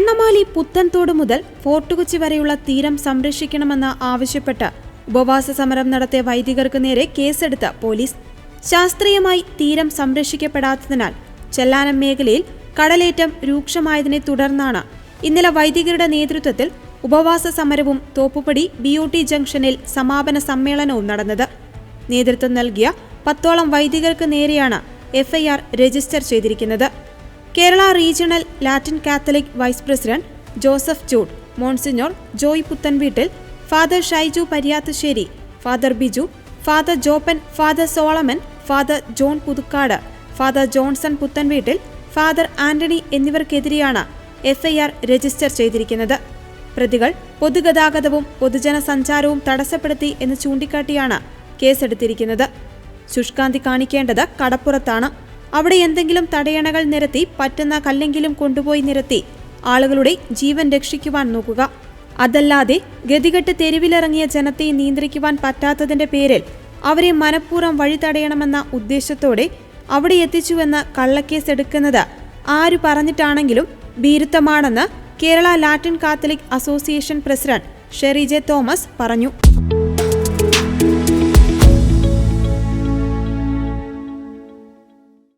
കണ്ണമാലി പുത്തൻതോട് മുതൽ ഫോർട്ടുകൊച്ചി വരെയുള്ള തീരം സംരക്ഷിക്കണമെന്ന് ആവശ്യപ്പെട്ട് ഉപവാസ സമരം നടത്തിയ വൈദികർക്ക് നേരെ കേസെടുത്ത പോലീസ്. ശാസ്ത്രീയമായി തീരം സംരക്ഷിക്കപ്പെടാത്തതിനാൽ ചെല്ലാനം മേഖലയിൽ കടലേറ്റം രൂക്ഷമായതിനെ തുടർന്നാണ് ഇന്നലെ വൈദികരുടെ നേതൃത്വത്തിൽ ഉപവാസ സമരവും തോപ്പുപടി ബി ഒ ടി ജംഗ്ഷനിൽ സമാപന സമ്മേളനവും നടന്നത്. നേതൃത്വം നൽകിയ പത്തോളം വൈദികർക്ക് നേരെയാണ് എഫ്ഐആർ രജിസ്റ്റർ ചെയ്തിരിക്കുന്നത്. Kerala regional Latin Catholic vice president Joseph Jude monsignor Joy Puthenveettil Father Shaiju Paryathussery Father Biju Father Joppan Father Solomon Father John Puthukkad Father Johnson Puthenveettil Father Antony എന്നിവർക്കെതിരെയാണ് FIR register ചെയ്തിരിക്കുന്നത്. പ്രതികൾ പൊതുഗതാഗതവും പൊതുജന സഞ്ചാരവും തടസ്സപ്പെടുത്തി എന്ന് ചൂണ്ടിക്കാട്ടിയാണ് കേസെടുത്തിരിക്കുന്നത്. ശുഷ്കാന്തി കാണിക്കേണ്ടത് കടപ്പുറത്താണ്. അവിടെ എന്തെങ്കിലും തടയണകൾ നിരത്തി പറ്റുന്ന കല്ലെങ്കിലും കൊണ്ടുപോയി നിരത്തി ആളുകളുടെ ജീവൻ രക്ഷിക്കുവാൻ നോക്കുക. അതല്ലാതെ ഗതികെട്ട് തെരുവിലിറങ്ങിയ ജനത്തെ നിയന്ത്രിക്കുവാൻ പറ്റാത്തതിന്റെ പേരിൽ അവരെ മനഃപൂർവം വഴി തടയണമെന്ന ഉദ്ദേശത്തോടെ അവിടെ എത്തിച്ചുവെന്ന് കള്ളക്കേസ് എടുക്കുന്നത് ആര് പറഞ്ഞിട്ടാണെങ്കിലും ഭീരുത്വമാണെന്ന് Kerala Latin Catholic association president Sherry J Thomas പറഞ്ഞു.